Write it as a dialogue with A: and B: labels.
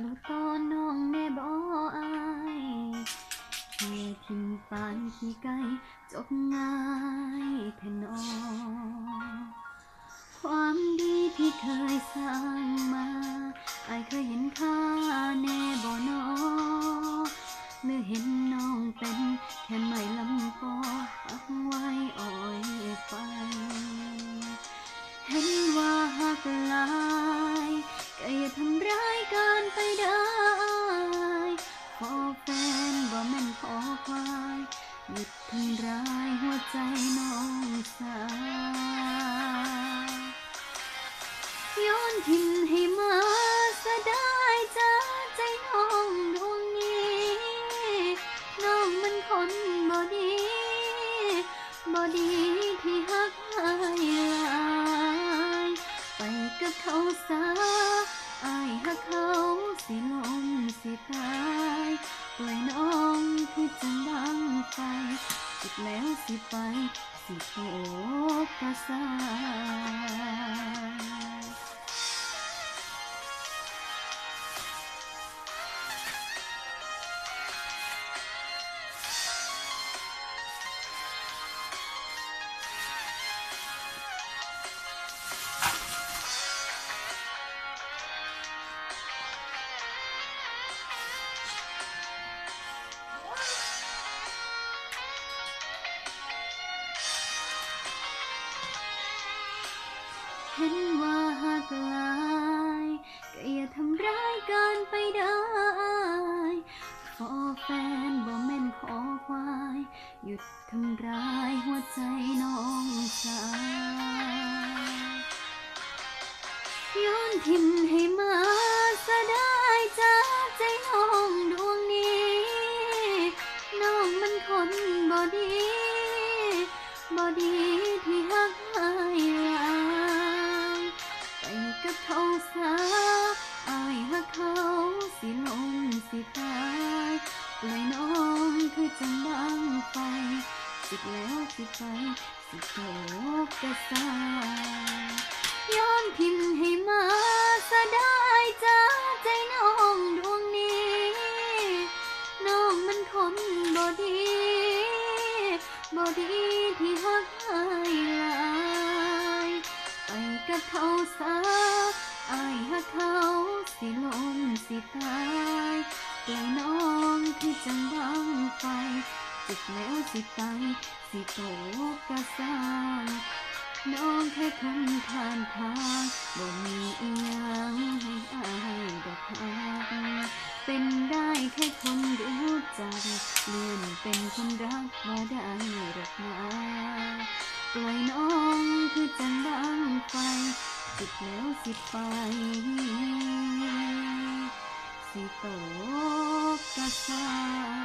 A: ล้วตอนน้องแน่บ่อายแค่ทิมปานขี้ไก่จบง่ายแทนอความดีที่เคยสร้างมาอายเคยเห็นค่าแน่บ่น แฟนบ่แม่นขอควายหยุดทำร้ายหัวใจน้องสาวโย้อนทินให้มาสะได้จาใจน้องดวงนี้ น้องมันคนบ่ดีบ่ดีที่หักหายลาย ไปกับเขาสา อายหักเขาสิลมสิตายปล่อยน้องคือจังบังไฟจุดแล้วสิไป สิโผกกระสาย ยุดทำร้ายหัวใจน้องสาวย้อนทิมให้มาสะได้จากใจน้องดวงนี้ น้องมันคนบ่ดีบ่ดีที่หักหายลายไปกับเขาสา สิแล้วสิไปสิโศกกระสาย้อนพิมพ์ให้มาสะได้จ้าใจน้องดวงนี้น้องมันคนบ่ดีบ่ดีที่หักหายหลายไปกับเขาสาอายหักเขาสิลมสิตายปล่อยน้องคือจังบังไฟ จุดแล้วสิไป สิโตกกระสางน้องแค่คนผ่านทางบ่มีอีหยังให้อายดอกหักเป็นได้แค่คนรู้จักเลื่อนเป็นคนรักบ่ได้หรอกนะปล่อยน้องคือจังดังไฟจุดแล้วสิไป สิโตกกระสาย